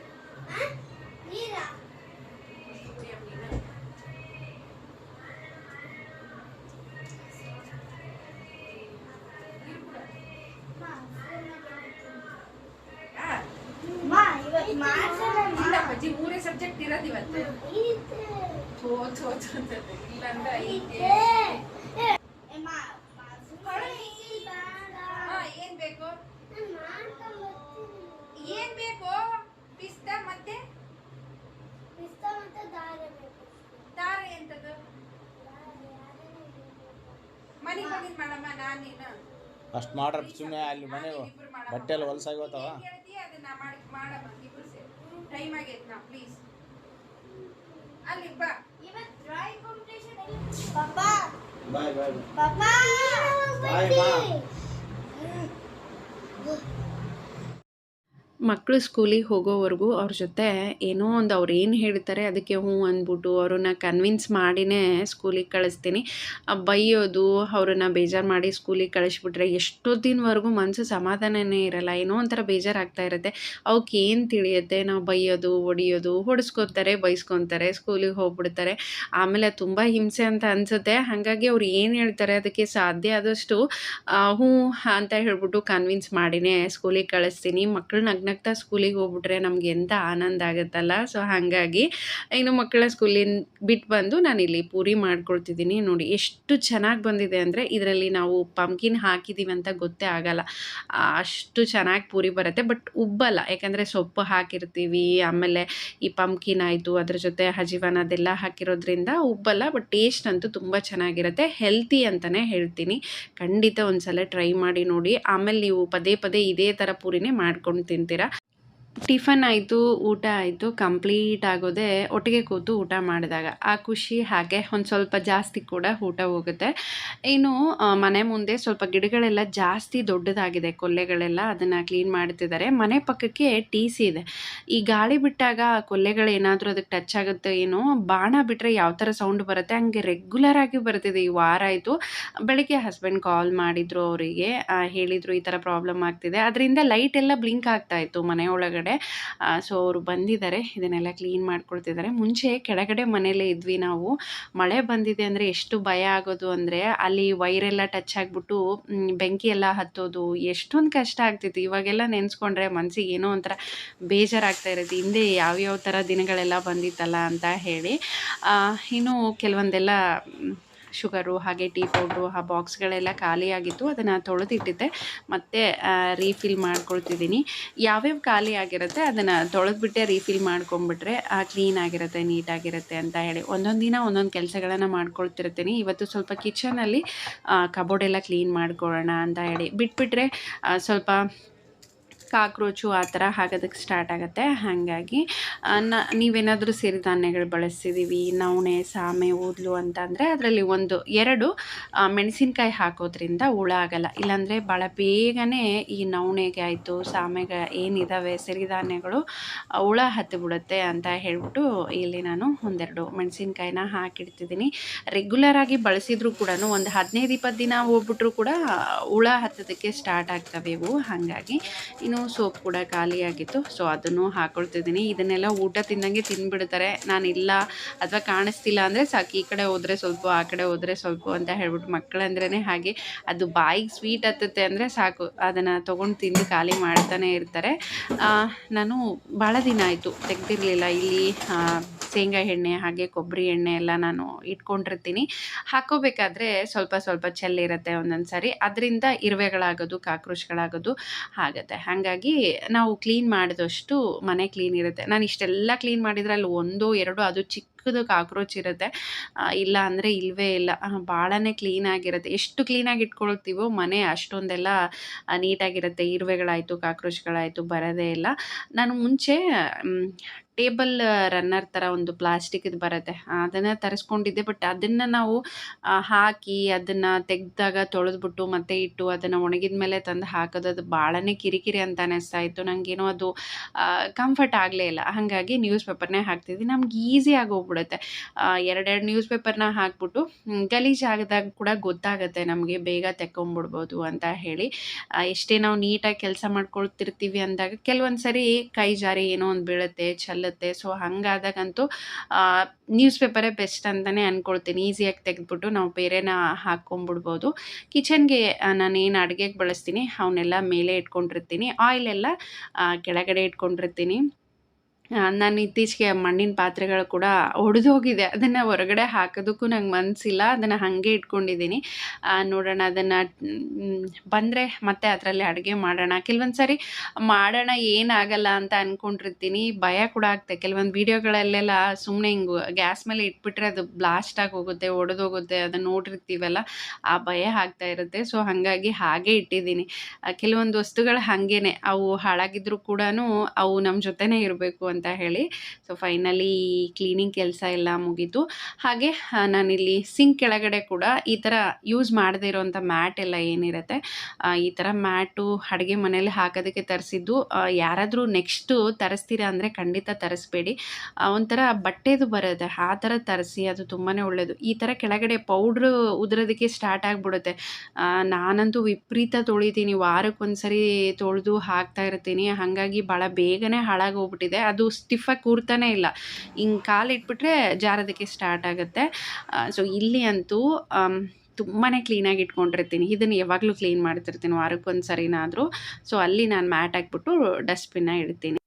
ಅಷ್ಟು ಮಾಡ್ರ ಸುಮ್ಮನೆ ಅಲ್ಲಿ ಮನೆ ಬಟ್ಟೆ ಎಲ್ಲ ಹೊಲಸಾಗಿ ಹೋಗ್ತಾವ ಬಾಯ್ ಬಾಯ್. ಪಾಪಾ ಬಾಯ್ ಮಾ ಮಕ್ಕಳು ಸ್ಕೂಲಿಗೆ ಹೋಗೋವರೆಗೂ ಅವ್ರ ಜೊತೆ ಏನೋ ಒಂದು ಅವ್ರು ಏನು ಹೇಳ್ತಾರೆ ಅದಕ್ಕೆ ಹ್ಞೂ ಅಂದ್ಬಿಟ್ಟು ಅವ್ರನ್ನ ಕನ್ವಿನ್ಸ್ ಮಾಡಿನೇ ಸ್ಕೂಲಿಗೆ ಕಳಿಸ್ತೀನಿ. ಬೈಯೋದು, ಅವ್ರನ್ನ ಬೇಜಾರು ಮಾಡಿ ಸ್ಕೂಲಿಗೆ ಕಳಿಸ್ಬಿಟ್ರೆ ಎಷ್ಟೊತ್ತಿನವರೆಗೂ ಮನಸ್ಸು ಸಮಾಧಾನನೇ ಇರಲ್ಲ. ಏನೋ ಒಂಥರ ಬೇಜಾರಾಗ್ತಾ ಇರುತ್ತೆ. ಅವಕ್ಕೆ ಏನು ತಿಳಿಯುತ್ತೆ? ನಾವು ಬೈಯೋದು, ಹೊಡಿಯೋದು, ಹೊಡೆಸ್ಕೊತಾರೆ, ಬೈಸ್ಕೊತಾರೆ, ಸ್ಕೂಲಿಗೆ ಹೋಗ್ಬಿಡ್ತಾರೆ. ಆಮೇಲೆ ತುಂಬ ಹಿಂಸೆ ಅಂತ ಅನಿಸುತ್ತೆ. ಹಾಗಾಗಿ ಅವ್ರು ಏನು ಹೇಳ್ತಾರೆ ಅದಕ್ಕೆ ಸಾಧ್ಯ ಆದಷ್ಟು ಹ್ಞೂ ಅಂತ ಹೇಳ್ಬಿಟ್ಟು ಕನ್ವಿನ್ಸ್ ಮಾಡಿನೇ ಸ್ಕೂಲಿಗೆ ಕಳಿಸ್ತೀನಿ. ಮಕ್ಕಳು ನಗ್ನಗ್ತಾ ಸ್ಕೂಲಿಗೆ ಹೋಗ್ಬಿಟ್ರೆ ನಮ್ಗೆ ಎಂಥ ಆನಂದ ಆಗುತ್ತಲ್ಲ. ಸೊ ಹಾಗಾಗಿ ಇನ್ನು ಮಕ್ಕಳ ಸ್ಕೂಲಿಂದ ಬಿಟ್ಟು ಬಂದು ನಾನು ಇಲ್ಲಿ ಪೂರಿ ಮಾಡ್ಕೊಳ್ತಿದ್ದೀನಿ. ನೋಡಿ ಎಷ್ಟು ಚೆನ್ನಾಗಿ ಬಂದಿದೆ ಅಂದರೆ ಇದರಲ್ಲಿ ನಾವು ಪಂಕಿನ್ ಹಾಕಿದ್ದೀವಿ ಅಂತ ಗೊತ್ತೇ ಆಗಲ್ಲ. ಅಷ್ಟು ಚೆನ್ನಾಗಿ ಪೂರಿ ಬರುತ್ತೆ. ಬಟ್ ಉಬ್ಬಲ್ಲ. ಯಾಕಂದರೆ ಸೊಪ್ಪು ಹಾಕಿರ್ತೀವಿ. ಆಮೇಲೆ ಈ ಪಂಪ್ಕಿನ್ ಆಯಿತು, ಅದ್ರ ಜೊತೆ ಹಜೀವನ ಅದೆಲ್ಲ ಹಾಕಿರೋದ್ರಿಂದ ಉಬ್ಬಲ್ಲ. ಬಟ್ ಟೇಸ್ಟ್ ಅಂತೂ ತುಂಬ ಚೆನ್ನಾಗಿರುತ್ತೆ. ಹೆಲ್ತಿ ಅಂತಲೇ ಹೇಳ್ತೀನಿ. ಖಂಡಿತ ಒಂದು ಸಲ ಟ್ರೈ ಮಾಡಿ ನೋಡಿ. ಆಮೇಲೆ ನೀವು ಪದೇ ಪದೇ ಇದೇ ಥರ ಪೂರಿನೇ ಮಾಡ್ಕೊಂಡು ತಿಂತೀರಾ. era ಟಿಫನ್ ಆಯಿತು, ಊಟ ಆಯಿತು, ಕಂಪ್ಲೀಟ್ ಆಗೋದೆ ಒಟ್ಟಿಗೆ ಕೂತು ಊಟ ಮಾಡಿದಾಗ. ಆ ಖುಷಿ ಹಾಗೆ ಒಂದು ಸ್ವಲ್ಪ ಜಾಸ್ತಿ ಕೂಡ ಊಟ ಹೋಗುತ್ತೆ. ಇನ್ನು ಮನೆ ಮುಂದೆ ಸ್ವಲ್ಪ ಗಿಡಗಳೆಲ್ಲ ಜಾಸ್ತಿ ದೊಡ್ಡದಾಗಿದೆ, ಕೊಲ್ಲೆಗಳೆಲ್ಲ ಅದನ್ನು ಕ್ಲೀನ್ ಮಾಡ್ತಿದ್ದಾರೆ. ಮನೆ ಪಕ್ಕಕ್ಕೆ ಟಿ ಸಿ ಇದೆ. ಈ ಗಾಳಿ ಬಿಟ್ಟಾಗ ಆ ಕೊಲ್ಲೆಗಳು ಏನಾದರೂ ಅದಕ್ಕೆ ಟಚ್ ಆಗುತ್ತೆ ಏನೋ, ಬಾಣ ಬಿಟ್ಟರೆ ಯಾವ ಥರ ಸೌಂಡ್ ಬರುತ್ತೆ? ಹಂಗೆ ರೆಗ್ಯುಲರ್ ಆಗಿ ಬರ್ತಿದೆ. ಈ ವಾರ ಆಯಿತು. ಬೆಳಿಗ್ಗೆ ಹಸ್ಬೆಂಡ್ ಕಾಲ್ ಮಾಡಿದ್ರು ಅವರಿಗೆ. ಹೇಳಿದರು ಈ ಥರ ಪ್ರಾಬ್ಲಮ್ ಆಗ್ತಿದೆ. ಅದರಿಂದ ಲೈಟ್ ಎಲ್ಲ ಬ್ಲಿಂಕ್ ಆಗ್ತಾ ಇತ್ತು ಮನೆ ಒಳಗಡೆ. ಸೊ ಅವರು ಬಂದಿದ್ದಾರೆ, ಇದನ್ನೆಲ್ಲ ಕ್ಲೀನ್ ಮಾಡ್ಕೊಳ್ತಿದ್ದಾರೆ. ಮುಂಚೆ ಕೆಳಗಡೆ ಮನೇಲೇ ಇದ್ವಿ ನಾವು. ಮಳೆ ಬಂದಿದೆ ಅಂದರೆ ಎಷ್ಟು ಭಯ ಆಗೋದು ಅಂದರೆ ಅಲ್ಲಿ ವೈರೆಲ್ಲ ಟಚ್ ಆಗಿಬಿಟ್ಟು ಬೆಂಕಿ ಎಲ್ಲ ಹತ್ತೋದು ಎಷ್ಟೊಂದು ಕಷ್ಟ ಆಗ್ತಿತ್ತು. ಇವಾಗೆಲ್ಲ ನೆನೆಸ್ಕೊಂಡ್ರೆ ಮನಸ್ಸಿಗೆ ಏನೋ ಒಂಥರ ಬೇಜಾರಾಗ್ತಾ ಇರುತ್ತೆ. ಹಿಂದೆ ಯಾವ್ಯಾವ ಥರ ದಿನಗಳೆಲ್ಲ ಬಂದಿತ್ತಲ್ಲ ಅಂತ ಹೇಳಿ. ಇನ್ನು ಕೆಲವೊಂದೆಲ್ಲ ಶುಗರು ಹಾಗೆ ಟೀ ಪೌಡ್ರು ಆ ಬಾಕ್ಸ್ಗಳೆಲ್ಲ ಖಾಲಿಯಾಗಿತ್ತು, ಅದನ್ನು ತೊಳೆದಿಟ್ಟಿದ್ದೆ. ಮತ್ತೆ ರೀಫಿಲ್ ಮಾಡ್ಕೊಳ್ತಿದ್ದೀನಿ. ಯಾವ್ಯಾವ ಖಾಲಿ ಆಗಿರುತ್ತೆ ಅದನ್ನು ತೊಳೆದ್ಬಿಟ್ಟೆ ರೀಫಿಲ್ ಮಾಡ್ಕೊಂಬಿಟ್ರೆ ಕ್ಲೀನ್ ಆಗಿರುತ್ತೆ ನೀಟಾಗಿರುತ್ತೆ ಅಂತ ಹೇಳಿ. ಒಂದೊಂದು ದಿನ ಒಂದೊಂದು ಕೆಲಸಗಳನ್ನು ಮಾಡ್ಕೊಳ್ತಿರ್ತೀನಿ. ಇವತ್ತು ಸ್ವಲ್ಪ ಕಿಚನಲ್ಲಿ ಕಬೋರ್ಡೆಲ್ಲ ಕ್ಲೀನ್ ಮಾಡ್ಕೊಳ್ಳೋಣ ಅಂತ ಹೇಳಿ. ಬಿಟ್ಬಿಟ್ರೆ ಸ್ವಲ್ಪ ಕಾಕ್ರೋಚು ಆ ಥರ ಆಗೋದಕ್ಕೆ ಸ್ಟಾರ್ಟ್ ಆಗುತ್ತೆ. ಹಾಗಾಗಿ ನ, ನೀವೇನಾದರೂ ಸಿರಿಧಾನ್ಯಗಳು ಬಳಸ್ತಿದ್ದೀವಿ, ನವಣೆ, ಸಾಮೆ ಊದ್ಲು ಅಂತ ಅಂದರೆ ಅದರಲ್ಲಿ ಒಂದು, ಎರಡು ಮೆಣಸಿನ್ಕಾಯಿ ಹಾಕೋದ್ರಿಂದ ಹುಳ ಆಗಲ್ಲ. ಇಲ್ಲಾಂದರೆ ಭಾಳ ಬೇಗನೆ ಈ ನವಣೆಗೆ ಆಯಿತು, ಸಾಮೆಗೆ ಏನಿದ್ದಾವೆ ಸಿರಿಧಾನ್ಯಗಳು ಹುಳ ಹತ್ತಿಬಿಡುತ್ತೆ ಅಂತ ಹೇಳ್ಬಿಟ್ಟು ಇಲ್ಲಿ ನಾನು ಒಂದೆರಡು ಮೆಣಸಿನ್ಕಾಯಿನ ಹಾಕಿಡ್ತಿದ್ದೀನಿ. ರೆಗ್ಯುಲರ್ ಆಗಿ ಬಳಸಿದ್ರು ಕೂಡ ಒಂದು ಹದಿನೈದು, ಇಪ್ಪತ್ತು ದಿನ ಹೋಗ್ಬಿಟ್ರು ಕೂಡ ಹುಳ ಹತ್ತೋದಕ್ಕೆ ಸ್ಟಾರ್ಟ್ ಆಗ್ತವೆ ಇವು. ಹಾಗಾಗಿ, ಇನ್ನು ಸೋಪ್ ಕೂಡ ಖಾಲಿಯಾಗಿತ್ತು. ಸೊ ಅದನ್ನು ಹಾಕೊಳ್ತಿದ್ದೀನಿ. ಇದನ್ನೆಲ್ಲ ಊಟ ತಿಂದಂಗೆ ನಾನು ಇಲ್ಲ ಅಥವಾ ಕಾಣಿಸ್ತಿಲ್ಲ ಅಂದರೆ ಸಾಕು, ಈ ಕಡೆ ಹೋದರೆ ಸ್ವಲ್ಪ, ಆ ಕಡೆ ಹೋದರೆ ಸ್ವಲ್ಪ ಅಂತ ಹೇಳ್ಬಿಟ್ಟು ಮಕ್ಕಳಂದ್ರೇ ಹಾಗೆ ಅದು ಬಾಯಿಗೆ ಸ್ವೀಟ್ ಹತ್ತುತ್ತೆ ಅಂದರೆ ಸಾಕು. ಅದನ್ನು ತೊಗೊಂಡು ತಿಂದು ಖಾಲಿ ಮಾಡ್ತಾನೆ ಇರ್ತಾರೆ. ನಾನು ಭಾಳ ದಿನ ಆಯಿತು ತೆಗ್ದಿರಲಿಲ್ಲ. ಇಲ್ಲಿ ಶೇಂಗಾ ಎಣ್ಣೆ ಹಾಗೆ ಕೊಬ್ಬರಿ ಎಣ್ಣೆ ಎಲ್ಲ ನಾನು ಇಟ್ಕೊಂಡಿರ್ತೀನಿ. ಹಾಕೋಬೇಕಾದ್ರೆ ಸ್ವಲ್ಪ ಸ್ವಲ್ಪ ಚೆಲ್ಲಿರುತ್ತೆ ಒಂದೊಂದು ಸಾರಿ ಅದರಿಂದ ಇರುವೆಗಳಾಗೋದು, ಕಾಕ್ರೋಚ್ಗಳಾಗೋದು ಆಗುತ್ತೆ ಹಾಗಾಗಿ ನಾವು ಕ್ಲೀನ್ ಮಾಡಿದಷ್ಟು ಮನೆ ಕ್ಲೀನ್ ಇರುತ್ತೆ. ನಾನು ಇಷ್ಟೆಲ್ಲ ಕ್ಲೀನ್ ಮಾಡಿದ್ರೆ ಅಲ್ಲಿ ಒಂದು ಎರಡು ಅದು ಚಿಕ್ಕದು ಕಾಕ್ರೋಚ್ ಇರುತ್ತೆ. ಇಲ್ಲ ಅಂದರೆ ಇಲ್ಲವೇ ಇಲ್ಲ. ಭಾಳನೇ ಕ್ಲೀನಾಗಿರುತ್ತೆ ಎಷ್ಟು ಕ್ಲೀನಾಗಿ ಇಟ್ಕೊಳ್ತೀವೋ ಮನೆ ಅಷ್ಟೊಂದೆಲ್ಲ ನೀಟಾಗಿರುತ್ತೆ. ಇರುವೆಗಳಾಯಿತು, ಕಾಕ್ರೋಚ್ಗಳಾಯಿತು, ಬರೋದೇ ಇಲ್ಲ. ನಾನು ಮುಂಚೆ ಟೇಬಲ್ ರನ್ನರ್ ಥರ ಒಂದು ಪ್ಲಾಸ್ಟಿಕ್ದು ಬರುತ್ತೆ. ಅದನ್ನು ತರಿಸ್ಕೊಂಡಿದ್ದೆ ಬಟ್ ಅದನ್ನು ನಾವು ಹಾಕಿ ಅದನ್ನು ತೆಗೆದಾಗ ತೊಳೆದ್ಬಿಟ್ಟು ಮತ್ತೆ ಇಟ್ಟು ಅದನ್ನು ಒಣಗಿದ ಮೇಲೆ ತಂದು ಹಾಕೋದು, ಅದು ಭಾಳನೇ ಕಿರಿಕಿರಿ ಅಂತ ಅನ್ನಿಸ್ತಾ ಇತ್ತು. ನನಗೇನೋ ಅದು ಕಂಫರ್ಟ್ ಆಗಲೇ ಇಲ್ಲ. ಹಾಗಾಗಿ ನ್ಯೂಸ್ ಪೇಪರ್ನೇ ಹಾಕ್ತಿದ್ವಿ. ನಮ್ಗೆ ಈಸಿಯಾಗಿ ಹೋಗ್ಬಿಡುತ್ತೆ ಎರಡೆರಡು ನ್ಯೂಸ್ ಪೇಪರ್ನ ಹಾಕ್ಬಿಟ್ಟು ಗಲೀಜಾಗದಾಗ ಕೂಡ ಗೊತ್ತಾಗುತ್ತೆ ನಮಗೆ ಬೇಗ ತೆಕ್ಕೊಂಬಿಡ್ಬೋದು ಅಂತ ಹೇಳಿ. ಎಷ್ಟೇ ನಾವು ನೀಟಾಗಿ ಕೆಲಸ ಮಾಡ್ಕೊಳ್ತಿರ್ತೀವಿ ಅಂದಾಗ ಕೆಲವೊಂದು ಸರಿ ಕೈ ಜಾರಿ ಏನೋ ಒಂದು ಬೀಳುತ್ತೆ ಚೆಲ್ಲುತ್ತೆ ಸೊ ಹಾಗಾದಾಗಂತೂ ನ್ಯೂಸ್ ಪೇಪರೇ ಬೆಸ್ಟ್ ಅಂತಲೇ ಅಂದ್ಕೊಳ್ತೀನಿ ಈಸಿಯಾಗಿ ತೆಗೆದ್ಬಿಟ್ಟು ನಾವು ಬೇರೆನ ಹಾಕ್ಕೊಂಬಿಡ್ಬೋದು ಕಿಚನ್ಗೆ ನಾನು ಏನು ಅಡುಗೆಗೆ ಬಳಸ್ತೀನಿ ಅವನ್ನೆಲ್ಲ ಮೇಲೆ ಇಟ್ಕೊಂಡಿರ್ತೀನಿ. ಆಯಿಲೆಲ್ಲ ಕೆಳಗಡೆ ಇಟ್ಕೊಂಡಿರ್ತೀನಿ. ನಾನು ಇತ್ತೀಚೆಗೆ ಮಣ್ಣಿನ ಪಾತ್ರೆಗಳು ಕೂಡ ಒಡೆದೋಗಿದೆ. ಅದನ್ನು ಹೊರಗಡೆ ಹಾಕೋದಕ್ಕೂ ನಂಗೆ ಮನಸ್ಸಿಲ್ಲ ಅದನ್ನು ಹಾಗೆ ಇಟ್ಕೊಂಡಿದ್ದೀನಿ. ನೋಡೋಣ, ಅದನ್ನು ಬಂದರೆ ಮತ್ತೆ ಅದರಲ್ಲಿ ಅಡುಗೆ ಮಾಡೋಣ. ಕೆಲವೊಂದು ಸಾರಿ ಮಾಡೋಣ ಏನಾಗಲ್ಲ ಅಂತ ಅಂದ್ಕೊಂಡಿರ್ತೀನಿ ಭಯ ಕೂಡ ಆಗ್ತದೆ ಕೆಲವೊಂದು ವೀಡಿಯೋಗಳಲ್ಲೆಲ್ಲ ಸುಮ್ಮನೆ ಹಿಂಗೆ ಗ್ಯಾಸ್ ಮೇಲೆ ಇಟ್ಬಿಟ್ರೆ ಅದು ಬ್ಲಾಸ್ಟ್ ಆಗಿ ಹೋಗುತ್ತೆ ಒಡೆದೋಗುತ್ತೆ, ಅದನ್ನು ನೋಡಿರ್ತೀವಲ್ಲ, ಆ ಭಯ ಆಗ್ತಾ ಇರುತ್ತೆ. ಸೊ, ಹಾಗಾಗಿ ಹಾಗೆ ಇಟ್ಟಿದ್ದೀನಿ. ಕೆಲವೊಂದು ವಸ್ತುಗಳು ಹಾಗೇನೆ. ಅವು ಹಾಳಾಗಿದ್ರು ಕೂಡ ಅವು ನಮ್ಮ ಜೊತೆನೇ ಇರಬೇಕು ಅಂತ ಹೇಳಿ. ಸೊ ಫೈನಲಿ ಕ್ಲೀನಿಂಗ್ ಕೆಲಸ ಎಲ್ಲ ಮುಗೀತು ಹಾಗೆ ನಾನಿಲ್ಲಿ ಸಿಂಕ್ ಕೆಳಗಡೆ ಕೂಡ ಈ ಥರ ಯೂಸ್ ಮಾಡದೇ ಇರೋವಂಥ ಮ್ಯಾಟ್ ಎಲ್ಲ ಏನಿರುತ್ತೆ ಈ ಥರ ಮ್ಯಾಟು ಅಡುಗೆ ಮನೇಲಿ ಹಾಕೋದಕ್ಕೆ ತರಿಸಿದ್ದು ಯಾರಾದರೂ ನೆಕ್ಸ್ಟು ತರಿಸ್ತೀರಾ ಅಂದರೆ ಖಂಡಿತ ತರಿಸ್ಬೇಡಿ. ಒಂಥರ ಬಟ್ಟೆದು ಬರುತ್ತೆ, ಆ ಥರ ತರಿಸಿ ಅದು ತುಂಬಾ ಒಳ್ಳೆಯದು ಈ ಥರ ಕೆಳಗಡೆ ಪೌಡ್ರು ಉದುರೋದಕ್ಕೆ ಸ್ಟಾರ್ಟ್ ಆಗಿಬಿಡುತ್ತೆ. ನಾನಂತೂ ವಿಪರೀತ ತೊಳಿತೀನಿ, ವಾರಕ್ಕೊಂದ್ಸರಿ ತೊಳೆದು ಹಾಕ್ತಾ ಇರ್ತೀನಿ, ಹಾಗಾಗಿ ಭಾಳ ಬೇಗನೆ ಹಾಳಾಗೋಗ್ಬಿಟ್ಟಿದೆ. ಅದು ಸ್ಟಿಫಾಗಿ ಕೂರ್ತಾನೆ ಇಲ್ಲ. ಹಿಂಗೆ ಕಾಲು ಇಟ್ಬಿಟ್ರೆ ಜಾರೋದಕ್ಕೆ ಸ್ಟಾರ್ಟ್ ಆಗುತ್ತೆ. ಸೊ ಇಲ್ಲಿ ಅಂತೂ ತುಂಬಾ ಕ್ಲೀನಾಗಿ ಇಟ್ಕೊಂಡಿರ್ತೀನಿ. ಇದನ್ನು ಯಾವಾಗಲೂ ಕ್ಲೀನ್ ಮಾಡ್ತಿರ್ತೀನಿ ವಾರಕ್ಕೊಂದು ಸರಿನಾದರೂ ಸೊ ಅಲ್ಲಿ ನಾನು ಮ್ಯಾಟ್ ಹಾಕ್ಬಿಟ್ಟು ಡಸ್ಟ್ಬಿನ್ನ ಇಡ್ತೀನಿ.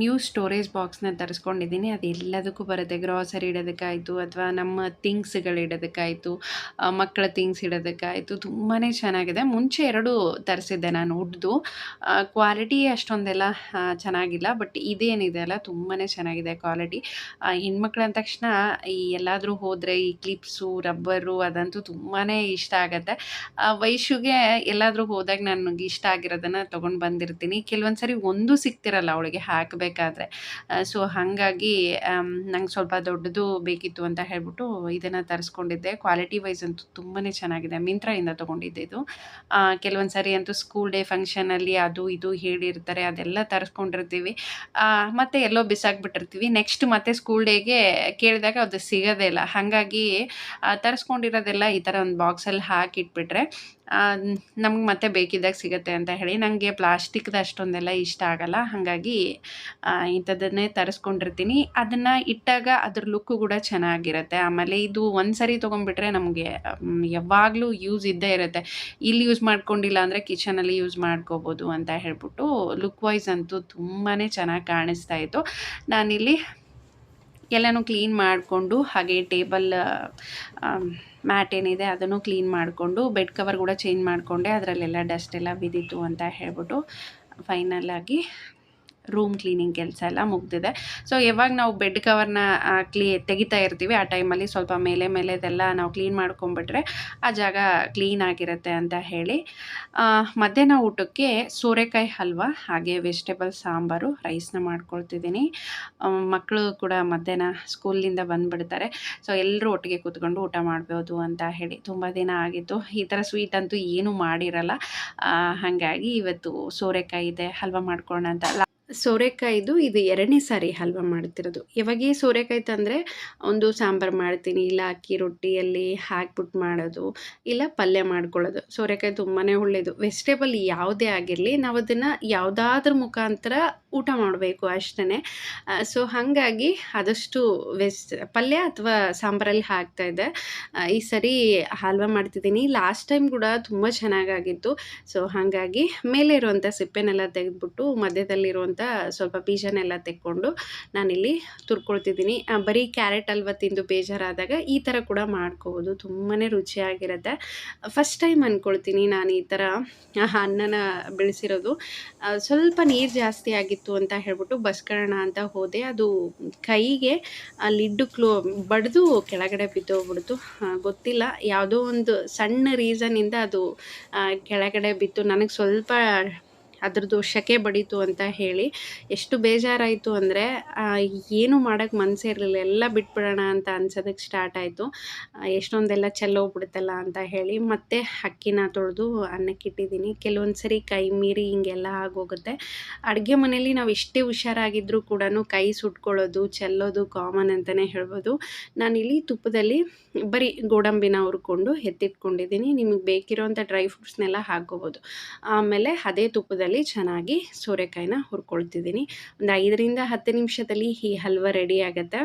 ನ್ಯೂ ಸ್ಟೋರೇಜ್ ಬಾಕ್ಸ್ನ ತರಿಸ್ಕೊಂಡಿದ್ದೀನಿ. ಅದು ಎಲ್ಲದಕ್ಕೂ ಬರುತ್ತೆ. ಗ್ರಾಸರಿ ಇಡೋದಕ್ಕಾಯಿತು ಅಥವಾ ನಮ್ಮ ಥಿಂಗ್ಸ್ಗಳು ಇಡೋದಕ್ಕಾಯಿತು ಮಕ್ಕಳ ಥಿಂಗ್ಸ್ ಇಡೋದಕ್ಕಾಯಿತು ತುಂಬಾ ಚೆನ್ನಾಗಿದೆ. ಮುಂಚೆ ಎರಡು ತರಿಸಿದ್ದೆ ನಾನು ಉಡ್ದು. ಕ್ವಾಲಿಟಿ ಅಷ್ಟೊಂದೆಲ್ಲ ಚೆನ್ನಾಗಿಲ್ಲ. ಬಟ್ ಇದೇನಿದೆ ಅಲ್ಲ ತುಂಬಾ ಚೆನ್ನಾಗಿದೆ ಕ್ವಾಲಿಟಿ ಹೆಣ್ಮಕ್ಳು ಅಂದ ತಕ್ಷಣ ಈ ಎಲ್ಲಾದರೂ ಹೋದರೆ ಈ ಕ್ಲಿಪ್ಸು ರಬ್ಬರು ಅದಂತೂ ತುಂಬಾ ಇಷ್ಟ ಆಗುತ್ತೆ. ವೈಶುಗೆ ಎಲ್ಲಾದರೂ ಹೋದಾಗ ನನಗೆ ಇಷ್ಟ ಆಗಿರೋದನ್ನು ತೊಗೊಂಡು ಬಂದಿರ್ತೀನಿ. ಕೆಲವೊಂದು ಸರಿ ಒಂದು ಸಿಗ್ತಿರಲ್ಲ ಅವಳಿಗೆ ಹಾಕಬೇಕಾದ್ರೆ ಸೊ ಹಾಗಾಗಿ ನಂಗೆ ಸ್ವಲ್ಪ ದೊಡ್ಡದು ಬೇಕಿತ್ತು ಅಂತ ಹೇಳ್ಬಿಟ್ಟು ಇದನ್ನು ತರಿಸ್ಕೊಂಡಿದ್ದೆ. ಕ್ವಾಲಿಟಿ ವೈಸ್ ಅಂತೂ ತುಂಬಾ ಚೆನ್ನಾಗಿದೆ. ಮಿಂತ್ರಾಯಿಂದ ತೊಗೊಂಡಿದ್ದೆ ಇದು. ಕೆಲವೊಂದು ಸರಿ ಅಂತೂ ಸ್ಕೂಲ್ ಡೇ ಫಂಕ್ಷನಲ್ಲಿ ಅದು ಇದು ಹೇಳಿರ್ತಾರೆ, ಅದೆಲ್ಲ ತರಿಸ್ಕೊಂಡಿರ್ತೀವಿ. ಮತ್ತೆ ಎಲ್ಲೋ ಬಿಸಾಕ್ಬಿಟ್ಟಿರ್ತೀವಿ. ನೆಕ್ಸ್ಟ್ ಮತ್ತೆ ಸ್ಕೂಲ್ ಡೇಗೆ ಕೇಳಿದಾಗ ಅದು ಸಿಗೋದೇ ಇಲ್ಲ. ಹಾಗಾಗಿ ತರಿಸ್ಕೊಂಡಿರೋದೆಲ್ಲ ಈ ಥರ ಒಂದು ಬಾಕ್ಸಲ್ಲಿ ಹಾಕಿಟ್ಬಿಟ್ರೆ ನಮ್ಗೆ ಮತ್ತೆ ಬೇಕಿದ್ದಾಗ ಸಿಗುತ್ತೆ ಅಂತ ಹೇಳಿ. ನನಗೆ ಪ್ಲಾಸ್ಟಿಕ್ದು ಅಷ್ಟೊಂದೆಲ್ಲ ಇಷ್ಟ ಆಗಲ್ಲ. ಹಾಗಾಗಿ ಇಂಥದ್ದನ್ನೇ ತರಿಸ್ಕೊಂಡಿರ್ತೀನಿ. ಅದನ್ನು ಇಟ್ಟಾಗ ಅದ್ರ ಲುಕ್ಕು ಕೂಡ ಚೆನ್ನಾಗಿರುತ್ತೆ. ಆಮೇಲೆ ಇದು ಒಂದು ಸರಿ ತೊಗೊಂಡ್ಬಿಟ್ರೆ ನಮಗೆ ಯಾವಾಗಲೂ ಯೂಸ್ ಇದ್ದೇ ಇರುತ್ತೆ. ಇಲ್ಲಿ ಯೂಸ್ ಮಾಡ್ಕೊಂಡಿಲ್ಲ ಅಂದರೆ ಕಿಚನಲ್ಲಿ ಯೂಸ್ ಮಾಡ್ಕೋಬೋದು ಅಂತ ಹೇಳ್ಬಿಟ್ಟು ಲುಕ್ ವೈಸ್ ಅಂತೂ ತುಂಬಾ ಚೆನ್ನಾಗಿ ಕಾಣಿಸ್ತಾ ಇತ್ತು. ನಾನಿಲ್ಲಿ ಎಲ್ಲನೂ ಕ್ಲೀನ್ ಮಾಡಿಕೊಂಡು, ಹಾಗೆ ಟೇಬಲ್ ಮ್ಯಾಟ್ ಏನಿದೆ ಅದನ್ನು ಕ್ಲೀನ್ ಮಾಡಿಕೊಂಡು ಬೆಡ್ ಕವರ್ ಕೂಡ ಚೇಂಜ್ ಮಾಡಿಕೊಂಡೆ. ಅದರಲ್ಲೆಲ್ಲ ಡಸ್ಟ್ ಎಲ್ಲ ಬಿದ್ದಿತ್ತು ಅಂತ ಹೇಳ್ಬಿಟ್ಟು ಫೈನಲ್ ಆಗಿ ರೂಮ್ ಕ್ಲೀನಿಂಗ್ ಕೆಲಸ ಎಲ್ಲ ಮುಗ್ದಿದೆ. ಸೊ ಯಾವಾಗ ನಾವು ಬೆಡ್ ಕವರ್ನ ಕ್ಲೀ ತೆಗಿತಾ ಇರ್ತೀವಿ, ಆ ಟೈಮಲ್ಲಿ ಸ್ವಲ್ಪ ಮೇಲೆ ಮೇಲೆ ಇದೆಲ್ಲ ನಾವು ಕ್ಲೀನ್ ಮಾಡ್ಕೊಂಬಿಟ್ರೆ ಆ ಜಾಗ ಕ್ಲೀನ್ ಆಗಿರುತ್ತೆ ಅಂತ ಹೇಳಿ. ಮಧ್ಯಾಹ್ನ ಊಟಕ್ಕೆ ಸೋರೆಕಾಯಿ ಹಲ್ವ, ಹಾಗೆ ವೆಜಿಟೇಬಲ್ ಸಾಂಬಾರು ರೈಸ್ನ ಮಾಡ್ಕೊಳ್ತಿದ್ದೀನಿ. ಮಕ್ಕಳು ಕೂಡ ಮಧ್ಯಾಹ್ನ ಸ್ಕೂಲಿಂದ ಬಂದುಬಿಡ್ತಾರೆ. ಸೊ ಎಲ್ಲರೂ ಒಟ್ಟಿಗೆ ಕೂತ್ಕೊಂಡು ಊಟ ಮಾಡ್ಬೋದು ಅಂತ ಹೇಳಿ. ತುಂಬ ದಿನ ಆಗಿತ್ತು. ಈ ಥರ ಸ್ವೀಟ್ ಅಂತೂ ಏನೂ ಮಾಡಿರಲ್ಲ. ಹಾಗಾಗಿ ಇವತ್ತು ಸೋರೆಕಾಯಿ ಇದೆ, ಹಲ್ವ ಮಾಡ್ಕೊಳ್ಳೋಣ ಅಂತ. ಸೋರೆಕಾಯಿದು ಇದು ಎರಡನೇ ಸಾರಿ ಹಲ್ವ ಮಾಡ್ತಿರೋದು. ಯಾವಾಗೇ ಸೋರೆಕಾಯಿ ತಂದರೆ ಒಂದು ಸಾಂಬಾರು ಮಾಡ್ತೀನಿ, ಇಲ್ಲ ಅಕ್ಕಿ ರೊಟ್ಟಿಯಲ್ಲಿ ಹಾಕ್ಬಿಟ್ಟು ಮಾಡೋದು, ಇಲ್ಲ ಪಲ್ಯ ಮಾಡ್ಕೊಳ್ಳೋದು. ಸೋರೆಕಾಯಿ ತುಂಬಾ ಒಳ್ಳೆಯದು ವೆಜಿಟೇಬಲ್ ಯಾವುದೇ ಆಗಿರಲಿ ನಾವು ಅದನ್ನು ಯಾವುದಾದ್ರ ಮುಖಾಂತರ ಊಟ ಮಾಡಬೇಕು ಅಷ್ಟೇ ಸೊ ಹಾಗಾಗಿ ಆದಷ್ಟು ವೆಜ್, ಪಲ್ಯ ಅಥವಾ ಸಾಂಬಾರಲ್ಲಿ ಹಾಕ್ತಾಯಿದ್ದೆ ಈ ಸರಿ ಹಲ್ವ ಮಾಡ್ತಿದ್ದೀನಿ. ಲಾಸ್ಟ್ ಟೈಮ್ ಕೂಡ ತುಂಬ ಚೆನ್ನಾಗಾಗಿತ್ತು. ಸೊ ಹಾಗಾಗಿ ಮೇಲೆ ಇರುವಂಥ ಸಿಪ್ಪೆನೆಲ್ಲ ತೆಗೆದ್ಬಿಟ್ಟು ಮಧ್ಯದಲ್ಲಿರುವಂಥ ಸ್ವಲ್ಪ ಬೀಜನೆಲ್ಲ ತೆಕ್ಕೊಂಡು ನಾನಿಲ್ಲಿ ತುರ್ಕೊಳ್ತಿದ್ದೀನಿ. ಬರೀ ಕ್ಯಾರೆಟ್ ಹಲ್ವ ತಿಂದು ಬೇಜಾರಾದಾಗ ಈ ಥರ ಕೂಡ ಮಾಡ್ಕೋಬೋದು. ತುಂಬಾ ರುಚಿಯಾಗಿರುತ್ತೆ. ಫಸ್ಟ್ ಟೈಮ್ ಅಂದ್ಕೊಳ್ತೀನಿ ನಾನು ಈ ಥರ ಅನ್ನನ ಬೆಳೆಸಿರೋದು. ಸ್ವಲ್ಪ ನೀರು ಜಾಸ್ತಿ ಆಗಿತ್ತು ಅಂತ ಹೇಳ್ಬಿಟ್ಟು ಬಸ್ಕರಣ ಅಂತ ಹೋದೆ. ಅದು ಕೈಗೆ ಲಿಡ್ಡು ಕ್ಲೋ ಬಡಿದು ಕೆಳಗಡೆ ಬಿದ್ದೋಗ್ಬಿಡ್ತು. ಗೊತ್ತಿಲ್ಲ. ಯಾವುದೋ ಒಂದು ಸಣ್ಣ ರೀಸನಿಂದ ಅದು ಕೆಳಗಡೆ ಬಿತ್ತು. ನನಗೆ ಸ್ವಲ್ಪ ಅದ್ರದ್ದು ಶೆಕೆ ಬಡೀತು ಅಂತ ಹೇಳಿ ಎಷ್ಟು ಬೇಜಾರಾಯಿತು ಅಂದರೆ ಏನು ಮಾಡೋಕ್ಕೆ ಮನಸ್ಸೇ ಇರಲಿಲ್ಲ, ಎಲ್ಲ ಬಿಟ್ಬಿಡೋಣ ಅಂತ ಅನ್ಸೋದಕ್ಕೆ ಸ್ಟಾರ್ಟ್ ಆಯಿತು. ಎಷ್ಟೊಂದೆಲ್ಲ ಚೆಲ್ಲೋಗ್ಬಿಡುತ್ತಲ್ಲ ಅಂತ ಹೇಳಿ ಮತ್ತೆ ಅಕ್ಕಿನ ತೊಳೆದು ಅನ್ನಕ್ಕೆ ಇಟ್ಟಿದ್ದೀನಿ. ಕೆಲವೊಂದು ಸರಿ ಕೈ ಮೀರಿ ಹಿಂಗೆಲ್ಲ ಆಗೋಗುತ್ತೆ. ಅಡುಗೆ ಮನೇಲಿ ನಾವು ಎಷ್ಟೇ ಹುಷಾರಾಗಿದ್ದರೂ ಕೂಡ ಕೈ ಸುಟ್ಕೊಳ್ಳೋದು, ಚೆಲ್ಲೋದು ಕಾಮನ್ ಅಂತಲೇ ಹೇಳ್ಬೋದು. ನಾನಿಲ್ಲಿ ತುಪ್ಪದಲ್ಲಿ ಬರೀ ಗೋಡಂಬಿನ ಹುರ್ಕೊಂಡು ಎತ್ತಿಟ್ಕೊಂಡಿದ್ದೀನಿ. ನಿಮಗೆ ಬೇಕಿರೋಂಥ ಡ್ರೈ ಫ್ರೂಟ್ಸ್ನೆಲ್ಲ ಹಾಕ್ಕೋಬೋದು. ಆಮೇಲೆ ಅದೇ ತುಪ್ಪದಲ್ಲಿ ಚೆನ್ನಾಗಿ ಸೋರೆಕಾಯಿನ ಹುರ್ಕೊಳ್ತಿದ್ದೀನಿ. ಒಂದು ಐದರಿಂದ ಹತ್ತು ನಿಮಿಷದಲ್ಲಿ ಈ ಹಲ್ವ ರೆಡಿ ಆಗುತ್ತೆ.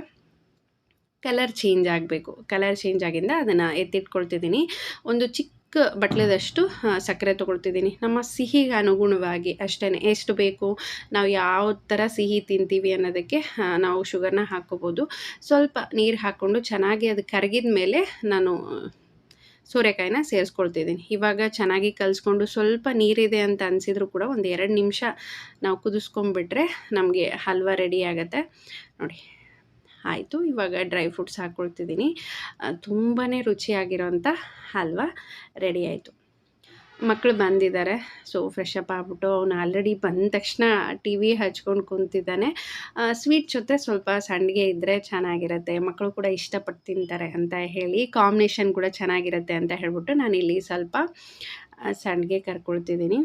ಕಲರ್ ಚೇಂಜ್ ಆಗಬೇಕು. ಕಲರ್ ಚೇಂಜ್ ಆಗಿಂದ ಅದನ್ನು ಎತ್ತಿಟ್ಕೊಳ್ತಿದ್ದೀನಿ. ಒಂದು ಚಿಕ್ಕ ಬಟ್ಲದಷ್ಟು ಸಕ್ಕರೆ ತೊಗೊಳ್ತಿದ್ದೀನಿ. ನಮ್ಮ ಸಿಹಿಗೆ ಅನುಗುಣವಾಗಿ ಅಷ್ಟೇ ಎಷ್ಟು ಬೇಕು? ನಾವು ಯಾವ ಥರ ಸಿಹಿ ತಿಂತೀವಿ ಅನ್ನೋದಕ್ಕೆ ನಾವು ಶುಗರ್ನ ಹಾಕ್ಕೋಬೋದು. ಸ್ವಲ್ಪ ನೀರು ಹಾಕ್ಕೊಂಡು ಚೆನ್ನಾಗಿ ಅದು ಕರಗಿದ ಮೇಲೆ ನಾನು ಸೂರ್ಯಕಾಯಿನ ಸೇರಿಸ್ಕೊಳ್ತಿದ್ದೀನಿ. ಇವಾಗ ಚೆನ್ನಾಗಿ ಕಲಿಸ್ಕೊಂಡು ಸ್ವಲ್ಪ ನೀರಿದೆ ಅಂತ ಅನಿಸಿದ್ರು ಕೂಡ ಒಂದು ಎರಡು ನಿಮಿಷ ನಾವು ಕುದಿಸ್ಕೊಂಡ್ಬಿಟ್ರೆ ನಮಗೆ ಹಲ್ವ ರೆಡಿ ಆಗುತ್ತೆ. ನೋಡಿ, ಆಯಿತು. ಇವಾಗ ಡ್ರೈ ಫ್ರೂಟ್ಸ್ ಹಾಕ್ಕೊಳ್ತಿದ್ದೀನಿ ತುಂಬಾ ರುಚಿಯಾಗಿರೋಂಥ ಹಲ್ವ ರೆಡಿ ಆಯಿತು. ಮಕ್ಕಳು ಬಂದಿದ್ದಾರೆ. ಸೊ ಫ್ರೆಶ್ ಅಪ್ ಆಗ್ಬಿಟ್ಟು ಅವನು ಆಲ್ರೆಡಿ ಬಂದ ತಕ್ಷಣ ಟಿ ವಿ ಹಚ್ಕೊಂಡು ಕುಂತಿದ್ದಾನೆ. ಸ್ವೀಟ್ ಜೊತೆ ಸ್ವಲ್ಪ ಸಂಡಿಗೆ ಇದ್ದರೆ ಚೆನ್ನಾಗಿರುತ್ತೆ. ಮಕ್ಕಳು ಕೂಡ ಇಷ್ಟಪಟ್ಟು ತಿಂತಾರೆ ಅಂತ ಹೇಳಿ ಕಾಂಬಿನೇಷನ್ ಕೂಡ ಚೆನ್ನಾಗಿರುತ್ತೆ ಅಂತ ಹೇಳ್ಬಿಟ್ಟು ಇಲ್ಲಿ ಸ್ವಲ್ಪ ಸಂಡಿಗೆ ಕರ್ಕೊಳ್ತಿದ್ದೀನಿ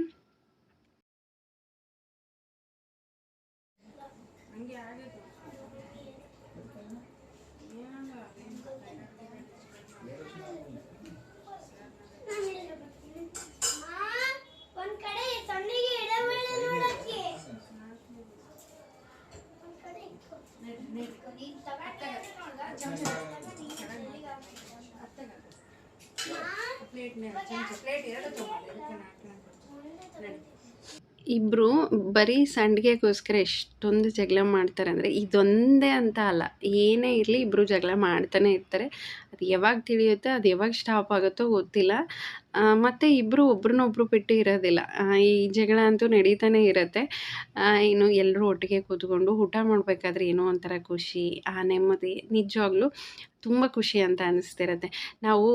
ಒಂದ್ ಕಡೆ ಸಣ್ಣಿಗೆ ಎಡಬೇಳೆ ನೋಡಕ್ಕೆ ಒಂದ್ ಕಡೆ ಇಟ್ಕೊ. ನೀನ್ ತಗೊಂಡೆ ನೋಡ್ದ? ಚಮಚ ಪ್ಲೇಟ್ ಪ್ಲೇಟ್ ಎರಡು ತೊಗೊಂಡು ಇಬ್ಬರು ಬರೀ ಸಂಡಿಗೆಗೋಸ್ಕರ ಎಷ್ಟೊಂದು ಜಗಳ ಮಾಡ್ತಾರೆ ಅಂದರೆ ಇದೊಂದೇ ಅಂತ ಅಲ್ಲ. ಏನೇ ಇರಲಿ ಇಬ್ಬರು ಜಗಳ ಮಾಡ್ತಾನೆ ಇರ್ತಾರೆ. ಅದು ಯಾವಾಗ ತಿಳಿಯುತ್ತೆ, ಅದು ಯಾವಾಗ ಸ್ಟಾಪ್ ಆಗುತ್ತೋ ಗೊತ್ತಿಲ್ಲ. ಮತ್ತು ಇಬ್ಬರು ಒಬ್ರನ್ನೊಬ್ರು ಬಿಟ್ಟು ಇರೋದಿಲ್ಲ. ಈ ಜಗಳ ಅಂತೂ ನಡೀತಾನೆ ಇರುತ್ತೆ. ಇನ್ನು ಎಲ್ಲರೂ ಒಟ್ಟಿಗೆ ಕೂತ್ಕೊಂಡು ಊಟ ಮಾಡಬೇಕಾದ್ರೆ ಏನೋ ಒಂಥರ ಖುಷಿ, ಆ ನೆಮ್ಮದಿ, ನಿಜವಾಗ್ಲೂ ತುಂಬ ಖುಷಿ ಅಂತ ಅನ್ನಿಸ್ತಿರತ್ತೆ ನಾವು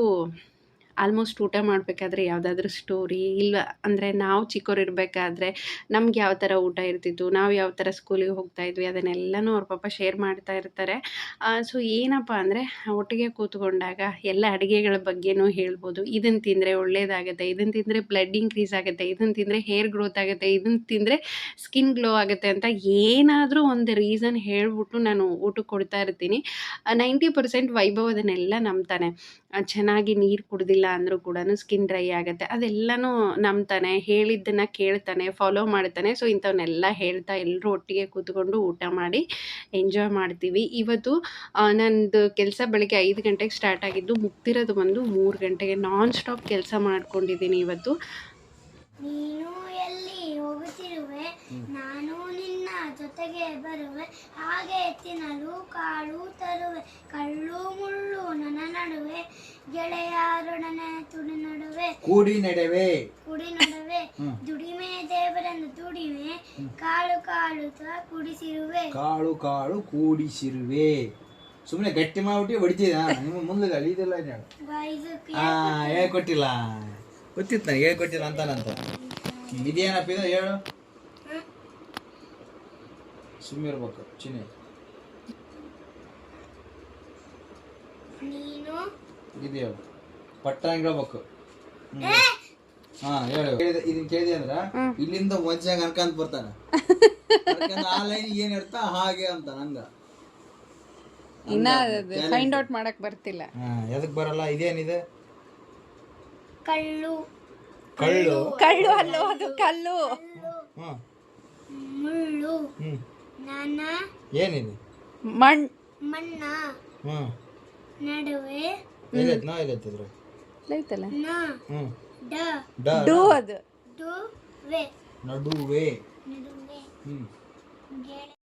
ಆಲ್ಮೋಸ್ಟ್ ಊಟ ಮಾಡಬೇಕಾದ್ರೆ ಯಾವುದಾದ್ರೂ ಸ್ಟೋರಿ ಇಲ್ಲ ಅಂದರೆ ನಾವು ಚಿಕ್ಕವರಿರ್ಬೇಕಾದ್ರೆ ನಮ್ಗೆ ಯಾವ ಥರ ಊಟ ಇರ್ತಿತ್ತು, ನಾವು ಯಾವ ಥರ ಸ್ಕೂಲಿಗೆ ಹೋಗ್ತಾ ಇದ್ವಿ, ಅದನ್ನೆಲ್ಲನೂ ಅವ್ರ ಪಾಪ ಶೇರ್ ಮಾಡ್ತಾ ಇರ್ತಾರೆ. ಸೊ ಏನಪ್ಪ ಅಂದರೆ ಒಟ್ಟಿಗೆ ಕೂತ್ಕೊಂಡಾಗ ಎಲ್ಲ ಅಡುಗೆಗಳ ಬಗ್ಗೆನೂ ಹೇಳ್ಬೋದು. ಇದನ್ನು ತಿಂದರೆ ಒಳ್ಳೇದಾಗುತ್ತೆ ಇದನ್ನು ತಿಂದರೆ ಬ್ಲಡ್ ಇನ್ಕ್ರೀಸ್ ಆಗುತ್ತೆ ಇದನ್ನು ತಿಂದರೆ ಹೇರ್ ಗ್ರೋತ್ ಆಗುತ್ತೆ ಇದನ್ನು ತಿಂದರೆ ಸ್ಕಿನ್ ಗ್ಲೋ ಆಗುತ್ತೆ ಅಂತ ಏನಾದರೂ ಒಂದು ರೀಸನ್ ಹೇಳ್ಬಿಟ್ಟು ನಾನು ಊಟಕ್ಕೆ ಕೊಡ್ತಾ ಇರ್ತೀನಿ. ನೈಂಟಿ ಪರ್ಸೆಂಟ್ ವೈಭವದನ್ನೆಲ್ಲ ನಂಬ್ತಾನೆ. ಚೆನ್ನಾಗಿ ನೀರು ಕುಡ್ದಿಲ್ಲ ಅಂದರೂ ಕೂಡ ಸ್ಕಿನ್ ಡ್ರೈ ಆಗುತ್ತೆ. ಅದೆಲ್ಲನೂ ನಂಬ್ತಾನೆ, ಹೇಳಿದ್ದನ್ನು ಕೇಳ್ತಾನೆ ಫಾಲೋ ಮಾಡ್ತಾನೆ. ಸೊ ಇಂಥವನ್ನೆಲ್ಲ ಹೇಳ್ತಾ ಎಲ್ಲರೂ ಒಟ್ಟಿಗೆ ಕೂತ್ಕೊಂಡು ಊಟ ಮಾಡಿ ಎಂಜಾಯ್ ಮಾಡ್ತೀವಿ. ಇವತ್ತು ನನ್ನದು ನಂದು ಕೆಲಸ ಬೆಳಗ್ಗೆ ಐದು ಗಂಟೆಗೆ ಸ್ಟಾರ್ಟ್ ಆಗಿದ್ದು ಮುಗ್ದಿರೋದು ಬಂದು ಮೂರು ಗಂಟೆಗೆ. ನಾನ್ ಸ್ಟಾಪ್ ಕೆಲಸ ಮಾಡ್ಕೊಂಡಿದ್ದೀನಿ ಇವತ್ತು ನೀನು ಎಲ್ಲಿ ಹೋಗುತ್ತಿರುವೆ ನಾನು ನಿನ್ನ ಜೊತೆಗೆ ಬರುವೆ ಹಾಗೆ ತಿನ್ನಲು ಕಾಳು ತರುವೆ ಕಳ್ಳು ಮುಳ್ಳು ನನ್ನ ನಡುವೆ ಗೆಳೆಯರೊಡನೆ ತುಡಿ ನಡುವೆ. ಕೂಡಿ ನಡೆವೆ. ಕುಡಿ ನಡುವೆ ದುಡಿಮೆ ದೇವರನ್ನು ದುಡಿಮೆ ಕಾಳು ಕಾಳು ತ ಕುಡಿಸಿರುವೆ. ಕಾಳು ಕಾಳು ಕೂಡಿಸಿರುವೆ. ಸುಮ್ಮನೆ ಗಟ್ಟಿ ಮಾಡ್ಬಿಟ್ಟು ಹೊಡಿತೀನ ನಿಮ್ಮ ಮುಂದೆ ಹಾ ಹೇಳ್ಕೊಟ್ಟಿಲ್ಲ. ಗೊತ್ತಿತ್ತು ನನಗೆ ಹೇಳ್ಕೊಟ್ಟಿಲ್ಲ ಅಂತಾನಂತ ಇದೇನಪ್ಪ ಇದು ಹೇಳು? ಸುಮ್ಮನೆ ಇರ್ಬೇಕು ಚಿನ್ನಿ. ನೀನು? ಇದು ಹೇಳು. ಪಟ್ಟಂಗ್ ಹೇಳ್ಬೇಕು ಹಾ ಹೇಳು. ಇದನ್ ಇದನ್ನ ಕೇಳಿದೆ ಅಂದ್ರ ಇಲ್ಲಿಂದ ಮಜ್ಜಾಗ ಅನ್ಕಂತ ಬರ್ತಾನೆ. ಅನ್ಕಂದ್ ಆ ಲೈನ್ ಏನ್ ಇರ್ತಾ ಹಾಗೆ ಅಂತ ನಂಗ. ಇನ್ನ ಫೈಂಡ್ ಔಟ್ ಮಾಡಕ್ ಬರ್ತಿಲ್ಲ. ಹಾ ಎದಕ್ ಬರಲ್ಲ? ಇದೇನಿದೆ? ಕಳ್ಳು ಕಳ್ಳು ಕಳ್ಳು ಅಲ್ಲೋ ಅದು ಕಲ್ಲು. ಹ್ಮ್. ಮುಳ್ಳು. ಹ್ಮ್. ನನ್ನ ಏನಿದೆ? ಮಣ್. ಮಣ್ಣ. ಹ್ಮ್. ನಡುವೆ. ಎಲ್ಲೈತ್ ನಾ ಎಲ್ಲೈತಿದ್ರು ಐತಲ್ಲ ನ. ಹ್ಮ್. ಡ. ಡ ಡೂ. ಅದು. ಡು ವೆ ನಡುವೆ. ನಡುವೆ. ಹ್ಮ್. ಗೆಳೆ.